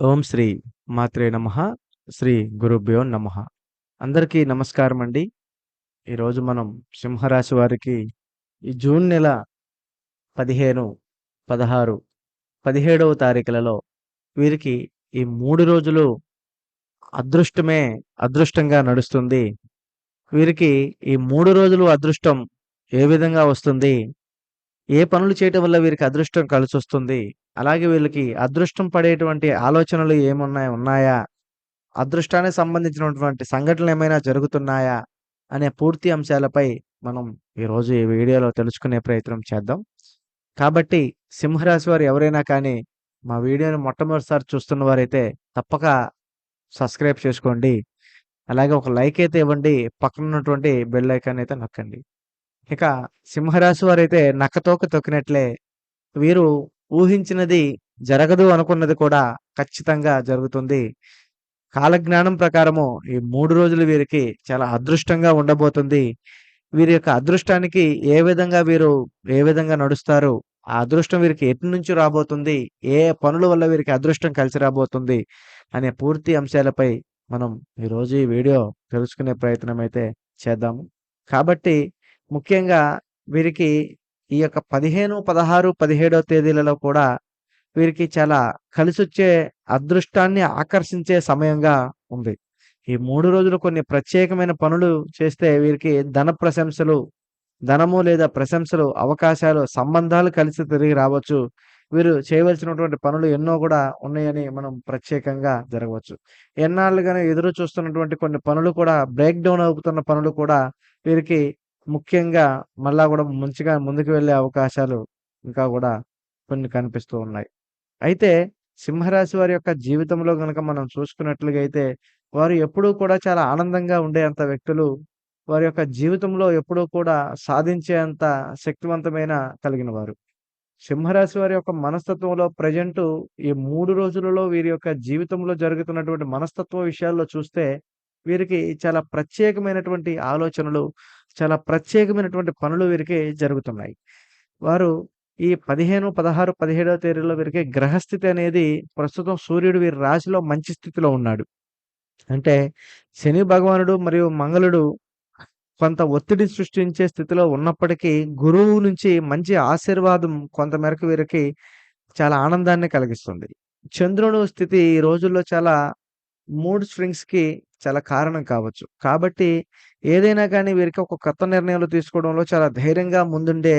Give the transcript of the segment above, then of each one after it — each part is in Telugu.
ఓం శ్రీ మాత్రే నమ శ్రీ గురుభ్యో నమ. అందరికీ నమస్కారం అండి ఈరోజు మనం సింహరాశి వారికి ఈ జూన్ నెల పదిహేను పదహారు పదిహేడవ తారీఖులలో వీరికి ఈ మూడు రోజులు అదృష్టమే అదృష్టంగా నడుస్తుంది. వీరికి ఈ మూడు రోజులు అదృష్టం ఏ విధంగా వస్తుంది? ఏ పనులు చేయటం వల్ల వీరికి అదృష్టం కలిసి వస్తుంది అలాగే వీళ్ళకి అదృష్టం పడేటువంటి ఆలోచనలు ఏమున్నాయి? ఉన్నాయా? అదృష్టానికి సంబంధించినటువంటి సంఘటనలు ఏమైనా జరుగుతున్నాయా? అనే పూర్తి అంశాలపై మనం ఈరోజు ఈ వీడియోలో తెలుసుకునే ప్రయత్నం చేద్దాం. కాబట్టి సింహరాశి వారు ఎవరైనా కానీ మా వీడియోని మొట్టమొదటిసారి చూస్తున్న వారైతే తప్పక సబ్స్క్రైబ్ చేసుకోండి. అలాగే ఒక లైక్ అయితే ఇవ్వండి. పక్కన ఉన్నటువంటి బెల్ ఐకాన్ అయితే నొక్కండి. ఇక సింహరాశి వారైతే నక్కతోక తొక్కినట్లే వీరు ఊహించినది జరగదు అనుకున్నది కూడా ఖచ్చితంగా జరుగుతుంది. కాలజ్ఞానం ప్రకారము ఈ మూడు రోజులు వీరికి చాలా అదృష్టంగా ఉండబోతుంది. వీరి యొక్క అదృష్టానికి ఏ విధంగా వీరు ఏ విధంగా నడుస్తారు ఆ అదృష్టం వీరికి ఎటు నుంచి రాబోతుంది ఏ పనుల వల్ల వీరికి అదృష్టం కలిసి రాబోతుంది అనే పూర్తి అంశాలపై మనం ఈరోజు ఈ వీడియో తెలుసుకునే ప్రయత్నం అయితే చేద్దాము. కాబట్టి ముఖ్యంగా వీరికి ఈ యొక్క పదిహేను పదహారు పదిహేడవ తేదీలలో కూడా వీరికి చాలా కలిసొచ్చే అదృష్టాన్ని ఆకర్షించే సమయంగా ఉంది. ఈ మూడు రోజులు కొన్ని ప్రత్యేకమైన పనులు చేస్తే వీరికి ధన ప్రశంసలు ధనము లేదా ప్రశంసలు అవకాశాలు సంబంధాలు కలిసి తిరిగి రావచ్చు. వీరు చేయవలసినటువంటి పనులు ఎన్నో కూడా ఉన్నాయని మనం ప్రత్యేకంగా జరగవచ్చు. ఎన్నాళ్ళుగానే ఎదురు చూస్తున్నటువంటి కొన్ని పనులు కూడా బ్రేక్ డౌన్ అవుతున్న పనులు కూడా వీరికి ముఖ్యంగా మళ్ళా కూడా మంచిగా ముందుకు వెళ్ళే అవకాశాలు ఇంకా కూడా కొన్ని కనిపిస్తూ ఉన్నాయి. అయితే సింహరాశి వారి యొక్క జీవితంలో కనుక మనం చూసుకున్నట్లుగా అయితే వారు ఎప్పుడూ కూడా చాలా ఆనందంగా ఉండేంత వ్యక్తులు వారి యొక్క జీవితంలో ఎప్పుడూ కూడా సాధించేంత శక్తివంతమైన కలిగిన వారు. సింహరాశి వారి యొక్క మనస్తత్వంలో ప్రజెంట్ ఈ మూడు రోజులలో వీరి యొక్క జీవితంలో జరుగుతున్నటువంటి మనస్తత్వ విషయాల్లో చూస్తే వీరికి చాలా ప్రత్యేకమైనటువంటి ఆలోచనలు చాలా ప్రత్యేకమైనటువంటి పనులు వీరికి జరుగుతున్నాయి. వారు ఈ పదిహేను పదహారు పదిహేడవ తేదీలో వీరికి గ్రహస్థితి అనేది ప్రస్తుతం సూర్యుడు వీరి రాశిలో మంచి స్థితిలో ఉన్నాడు. అంటే శని భగవానుడు మరియు మంగళుడు కొంత ఒత్తిడి సృష్టించే స్థితిలో ఉన్నప్పటికీ గురువు నుంచి మంచి ఆశీర్వాదం కొంతమేరకు వీరికి చాలా ఆనందాన్ని కలిగిస్తుంది. చంద్రుడు స్థితి ఈ రోజుల్లో చాలా మూడ్ స్వింగ్స్కి చాలా కారణం కావచ్చు. కాబట్టి ఏదైనా కానీ వీరికి ఒక కొత్త నిర్ణయాలు తీసుకోవడంలో చాలా ధైర్యంగా ముందుండే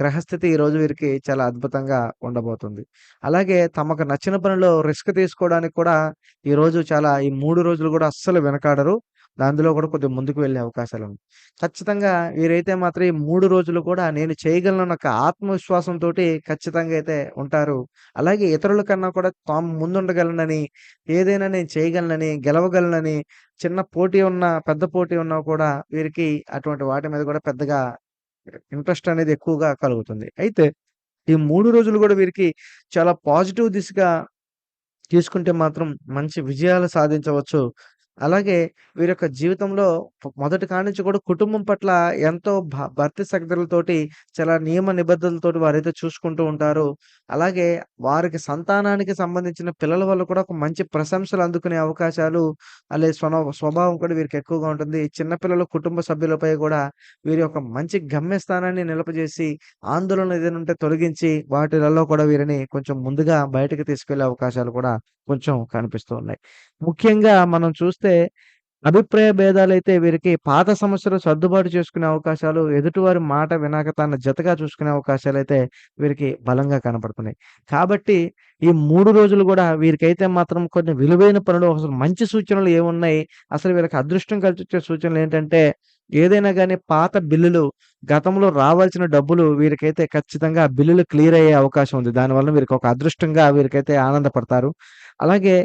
గ్రహస్థితి ఈ రోజు వీరికి చాలా అద్భుతంగా ఉండబోతుంది. అలాగే తమకు నచ్చిన పనిలో రిస్క్ తీసుకోవడానికి కూడా ఈ రోజు చాలా ఈ మూడు రోజులు కూడా అస్సలు వెనకాడరు. అందులో కూడా కొద్దిగా ముందుకు వెళ్ళే అవకాశాలు ఉన్నాయి. ఖచ్చితంగా వీరైతే మాత్రం ఈ మూడు రోజులు కూడా నేను చేయగలను ఒక ఆత్మవిశ్వాసంతో ఖచ్చితంగా అయితే ఉంటారు. అలాగే ఇతరుల కన్నా కూడా తాము ముందుండగలనని ఏదైనా నేను చేయగలనని గెలవగలనని చిన్న పోటీ ఉన్నా పెద్ద పోటీ ఉన్నా కూడా వీరికి అటువంటి వాటి మీద కూడా పెద్దగా ఇంట్రెస్ట్ అనేది ఎక్కువగా కలుగుతుంది. అయితే ఈ మూడు రోజులు కూడా వీరికి చాలా పాజిటివ్ దిశగా తీసుకుంటే మాత్రం మంచి విజయాలు సాధించవచ్చు. అలాగే వీరి యొక్క జీవితంలో మొదటి కానించి కూడా కుటుంబం పట్ల ఎంతో భ భర్తీ చాలా నియమ నిబద్ధతలతోటి వారైతే చూసుకుంటూ ఉంటారు అలాగే వారికి సంతానానికి సంబంధించిన పిల్లల వల్ల కూడా ఒక మంచి ప్రశంసలు అందుకునే అవకాశాలు అలాగే స్వన స్వభావం కూడా వీరికి ఎక్కువగా ఉంటుంది. చిన్నపిల్లల కుటుంబ సభ్యులపై కూడా వీరి యొక్క మంచి గమ్యస్థానాన్ని నిలపజేసి ఆందోళన ఏదైనా ఉంటే తొలగించి వాటిలలో కూడా వీరిని కొంచెం ముందుగా బయటకు తీసుకెళ్ళే అవకాశాలు కూడా కొంచెం కనిపిస్తూ ఉన్నాయి. ముఖ్యంగా మనం చూస్తే అభిప్రాయ భేదాలైతే వీరికి పాత సమస్యలు సర్దుబాటు చేసుకునే అవకాశాలు ఎదుటివారి మాట వినాక తన జతగా చూసుకునే అవకాశాలు అయితే వీరికి బలంగా కనపడుతున్నాయి. కాబట్టి ఈ మూడు రోజులు కూడా వీరికైతే మాత్రం కొన్ని విలువైన పనులు అసలు మంచి సూచనలు ఏమున్నాయి? అసలు వీళ్ళకి అదృష్టం కలిసి వచ్చే సూచనలు ఏంటంటే ఏదైనా కానీ పాత బిల్లులు గతంలో రావాల్సిన డబ్బులు వీరికైతే ఖచ్చితంగా బిల్లులు క్లియర్ అయ్యే అవకాశం ఉంది. దానివల్ల వీరికి ఒక అదృష్టంగా వీరికైతే ఆనందపడతారు. అలాగే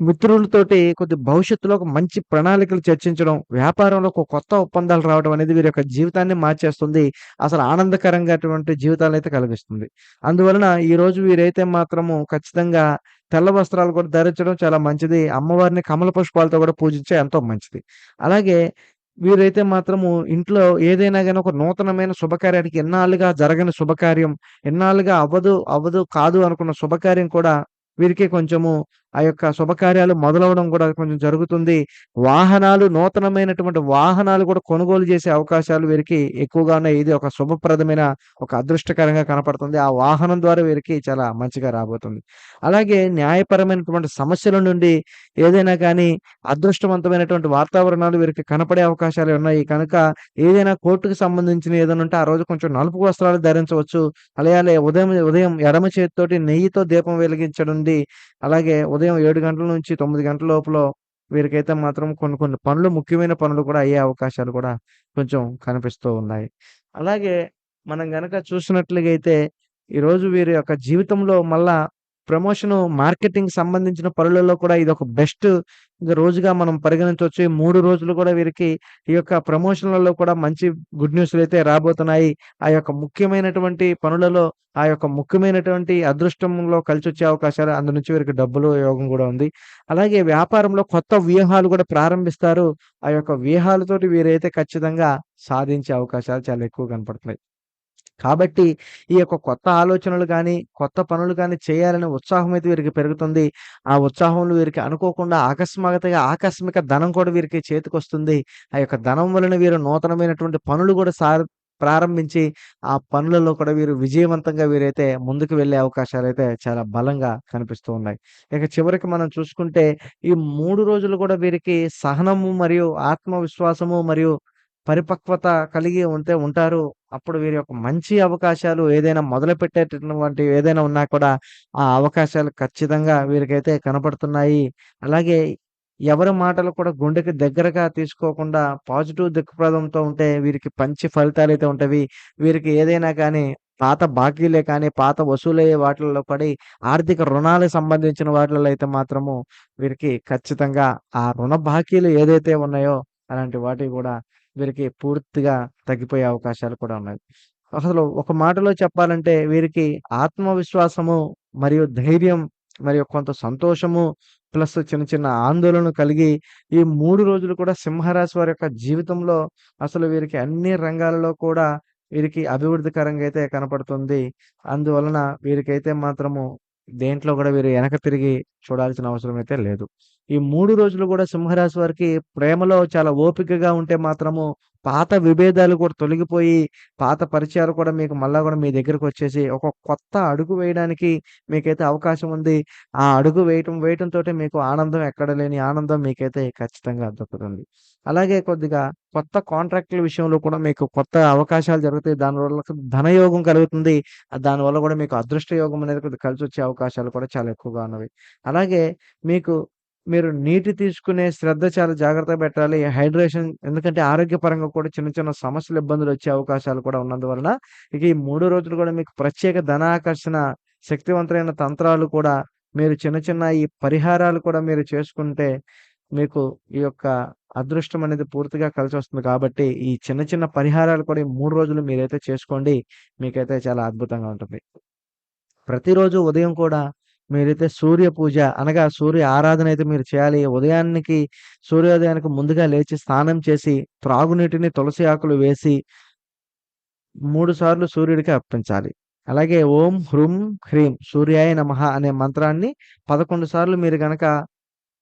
మిత్రులతోటి కొద్ది భవిష్యత్తులో ఒక మంచి ప్రణాళికలు చర్చించడం వ్యాపారంలో ఒక కొత్త ఒప్పందాలు రావడం అనేది వీరి యొక్క జీవితాన్ని మార్చేస్తుంది. అసలు ఆనందకరంగా అటువంటి జీవితాలు అయితే కలిగిస్తుంది. అందువలన ఈ రోజు వీరైతే మాత్రము ఖచ్చితంగా తెల్ల వస్త్రాలు కూడా ధరించడం చాలా మంచిది. అమ్మవారిని కమల పుష్పాలతో కూడా పూజించే ఎంతో మంచిది. అలాగే వీరైతే మాత్రము ఇంట్లో ఏదైనా కానీ ఒక నూతనమైన శుభకార్యానికి ఎన్నాళ్ళుగా జరగని శుభకార్యం, ఎన్నాళ్ళుగా అవ్వదు, అవ్వదు, కాదు అనుకున్న శుభకార్యం కూడా వీరికి కొంచెము ఆ యొక్క శుభకార్యాలు మొదలవడం కూడా కొంచెం జరుగుతుంది. వాహనాలు నూతనమైనటువంటి వాహనాలు కూడా కొనుగోలు చేసే అవకాశాలు వీరికి ఎక్కువగా ఉన్నాయి. ఇది ఒక శుభప్రదమైన ఒక అదృష్టకరంగా కనపడుతుంది. ఆ వాహనం ద్వారా వీరికి చాలా మంచిగా రాబోతుంది. అలాగే న్యాయపరమైనటువంటి సమస్యల నుండి ఏదైనా కానీ అదృష్టవంతమైనటువంటి వాతావరణాలు వీరికి కనపడే అవకాశాలు ఉన్నాయి. కనుక ఏదైనా కోర్టుకు సంబంధించిన ఏదైనా ఉంటే ఆ రోజు కొంచెం నలుపు వస్త్రాలు ధరించవచ్చు. అలాగే ఉదయం ఉదయం ఎడమ చేతితోటి నెయ్యితో దీపం వెలిగించడం అలాగే ఉదయం ఏడు గంటల నుంచి తొమ్మిది గంటల లోపల వీరికైతే మాత్రం కొన్ని కొన్ని పనులు ముఖ్యమైన పనులు కూడా అయ్యే అవకాశాలు కూడా కొంచెం కనిపిస్తూ ఉన్నాయి. అలాగే మనం గనక చూసినట్లుగైతే ఈరోజు వీరి యొక్క జీవితంలో మళ్ళా ప్రమోషన్ మార్కెటింగ్ సంబంధించిన పనులలో కూడా ఇది ఒక బెస్ట్ రోజుగా మనం పరిగణించవచ్చు ఈ మూడు రోజులు కూడా వీరికి ఈ యొక్క ప్రమోషన్‌లలో కూడా మంచి గుడ్ న్యూస్లు అయితే రాబోతున్నాయి. ఆ యొక్క ముఖ్యమైనటువంటి పనులలో ఆ యొక్క ముఖ్యమైనటువంటి అదృష్టంలో కలిసి వచ్చే అవకాశాలు అందు నుంచి వీరికి డబ్బులు యోగం కూడా ఉంది. అలాగే వ్యాపారంలో కొత్త వ్యూహాలు కూడా ప్రారంభిస్తారు. ఆ యొక్క వ్యూహాలతోటి వీరైతే ఖచ్చితంగా సాధించే అవకాశాలు చాలా ఎక్కువ కనపడుతున్నాయి. కాబట్టి ఈ యొక్క కొత్త ఆలోచనలు కానీ కొత్త పనులు కానీ చేయాలనే ఉత్సాహం అయితే వీరికి పెరుగుతుంది. ఆ ఉత్సాహంలో వీరికి అనుకోకుండా అకస్మాత్తుగా ఆకస్మిక ధనం కూడా వీరికి చేతికొస్తుంది. ఆ యొక్క ధనం వలన వీరు నూతనమైనటువంటి పనులు కూడా సార్ ప్రారంభించి ఆ పనులలో కూడా వీరు విజయవంతంగా వీరైతే ముందుకు వెళ్ళే అయితే చాలా బలంగా కనిపిస్తూ ఉన్నాయి. ఇక చివరికి మనం చూసుకుంటే ఈ మూడు రోజులు కూడా వీరికి సహనము మరియు ఆత్మవిశ్వాసము మరియు పరిపక్వత కలిగి ఉంటే ఉంటారు. అప్పుడు వీరి యొక్క మంచి అవకాశాలు ఏదైనా మొదలుపెట్టేటటువంటి ఏదైనా ఉన్నా కూడా ఆ అవకాశాలు ఖచ్చితంగా వీరికైతే కనపడుతున్నాయి. అలాగే ఎవరి మాటలు కూడా గుండెకి దగ్గరగా తీసుకోకుండా పాజిటివ్ దృక్పథంతో ఉంటే వీరికి మంచి అయితే ఉంటవి. వీరికి ఏదైనా కానీ పాత బాకీలే కానీ, పాత వసూలయ్యే వాటిల్లో పడి ఆర్థిక రుణాలకు సంబంధించిన వాటిల్లో అయితే మాత్రము వీరికి ఖచ్చితంగా ఆ రుణ బాకీలు ఏదైతే ఉన్నాయో అలాంటి వాటి కూడా వీరికి పూర్తిగా తగ్గిపోయే అవకాశాలు కూడా ఉన్నాయి. అసలు ఒక మాటలో చెప్పాలంటే వీరికి ఆత్మవిశ్వాసము మరియు ధైర్యం మరియు కొంత సంతోషము ప్లస్ చిన్న చిన్న ఆందోళన కలిగి ఈ మూడు రోజులు కూడా సింహరాశి వారి యొక్క జీవితంలో అసలు వీరికి అన్ని రంగాలలో కూడా వీరికి అభివృద్ధికరంగా అయితే కనపడుతుంది. అందువలన వీరికైతే మాత్రము దేంట్లో కూడా వీరు వెనక తిరిగి చూడాల్సిన అవసరం అయితే లేదు. ఈ మూడు రోజులు కూడా సింహరాశి వారికి ప్రేమలో చాలా ఓపికగా ఉంటే మాత్రము పాత విభేదాలు కూడా తొలగిపోయి, పాత పరిచయాలు కూడా మీకు మళ్ళా కూడా మీ దగ్గరకు వచ్చేసి ఒక కొత్త అడుగు వేయడానికి మీకైతే అవకాశం ఉంది. ఆ అడుగు వేయటం వేయటంతో మీకు ఆనందం ఎక్కడ లేని ఆనందం మీకైతే ఖచ్చితంగా దొరుకుతుంది అలాగే కొద్దిగా కొత్త కాంట్రాక్టుల విషయంలో కూడా మీకు కొత్త అవకాశాలు జరుగుతాయి. దానివల్ల ధనయోగం కలుగుతుంది. దానివల్ల కూడా మీకు అదృష్ట యోగం అనేది కొద్దిగా కలిసి వచ్చే అవకాశాలు కూడా చాలా ఎక్కువగా ఉన్నవి. అలాగే మీకు మీరు నీటి తీసుకునే శ్రద్ధ చాలా జాగ్రత్తగా పెట్టాలి. హైడ్రేషన్ ఎందుకంటే ఆరోగ్యపరంగా కూడా చిన్న చిన్న సమస్యలు, ఇబ్బందులు వచ్చే అవకాశాలు కూడా ఉన్నందువలన ఇక ఈ మూడు రోజులు కూడా మీకు ప్రత్యేక ధనాకర్షణ శక్తివంతమైన తంత్రాలు కూడా మీరు చిన్న చిన్న ఈ పరిహారాలు కూడా మీరు చేసుకుంటే మీకు ఈ యొక్క అదృష్టం అనేది పూర్తిగా కలిసి వస్తుంది కాబట్టి ఈ చిన్న చిన్న పరిహారాలు కూడా ఈ మూడు రోజులు మీరైతే చేసుకోండి. మీకైతే చాలా అద్భుతంగా ఉంటుంది. ప్రతిరోజు ఉదయం కూడా మీరైతే సూర్య పూజ అనగా సూర్య ఆరాధన అయితే మీరు చేయాలి. ఉదయానికి సూర్యోదయానికి ముందుగా లేచి స్నానం చేసి, త్రాగునీటిని తులసి ఆకులు వేసి మూడు సార్లు సూర్యుడికి అర్పించాలి. అలాగే ఓం హృం హ్రీం సూర్యాయ నమః అనే మంత్రాన్ని 11 సార్లు మీరు గనక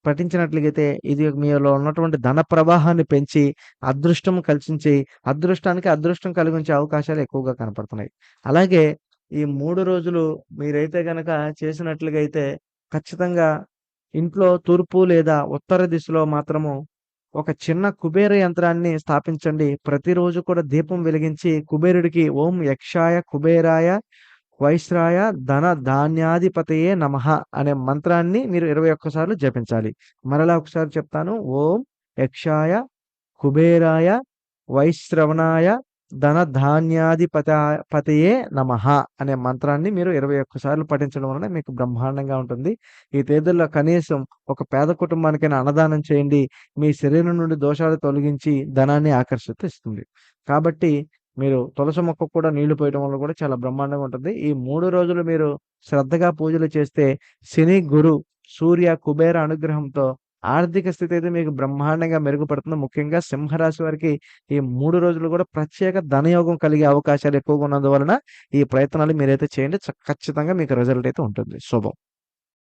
పఠించినట్లయితే ఇది మీలో ఉన్నటువంటి ధన ప్రవాహాన్ని పెంచి, అదృష్టం కలిసించి, అదృష్టానికి అదృష్టం కలిగించే అవకాశాలు ఎక్కువగా కనపడుతున్నాయి. అలాగే ఈ మూడు రోజులు మీరైతే గనక చేసినట్లుగా అయితే ఖచ్చితంగా ఇంట్లో తూర్పు లేదా ఉత్తర దిశలో మాత్రము ఒక చిన్న కుబేర యంత్రాన్ని స్థాపించండి. ప్రతిరోజు కూడా దీపం వెలిగించి కుబేరుడికి ఓం యక్షాయ కుబేరాయ వైశ్రాయ ధన ధాన్యాధిపతయే నమః అనే మంత్రాన్ని మీరు ఇరవై ఒక్కసార్లు జపించాలి. మరలా ఒకసారి చెప్తాను. ఓం యక్షాయ కుబేరాయ వైశ్రవణాయ ధన ధాన్యాధిపత పతయే నమ అనే మంత్రాన్ని మీరు ఇరవై ఒక్కసార్లు పఠించడం వలన మీకు బ్రహ్మాండంగా ఉంటుంది. ఈ తేదీల్లో కనీసం ఒక పేద కుటుంబానికైనా అన్నదానం చేయండి. మీ శరీరం నుండి దోషాలు తొలగించి ధనాన్ని ఆకర్షితిస్తుంది. కాబట్టి మీరు తులసి మొక్కకు కూడా నీళ్ళు పోయడం వల్ల కూడా చాలా బ్రహ్మాండంగా ఉంటుంది. ఈ మూడు రోజులు మీరు శ్రద్ధగా పూజలు చేస్తే శని, గురు, సూర్య, కుబేర అనుగ్రహంతో ఆర్థిక స్థితి అయితే మీకు బ్రహ్మాండంగా మెరుగుపడుతుంది. ముఖ్యంగా సింహరాశి వారికి ఈ మూడు రోజులు కూడా ప్రత్యేక ధనయోగం కలిగే అవకాశాలు ఎక్కువగా ఉన్నందువలన ఈ ప్రయత్నాలు మీరైతే చేయండి. ఖచ్చితంగా మీకు రిజల్ట్ అయితే ఉంటుంది. శుభం.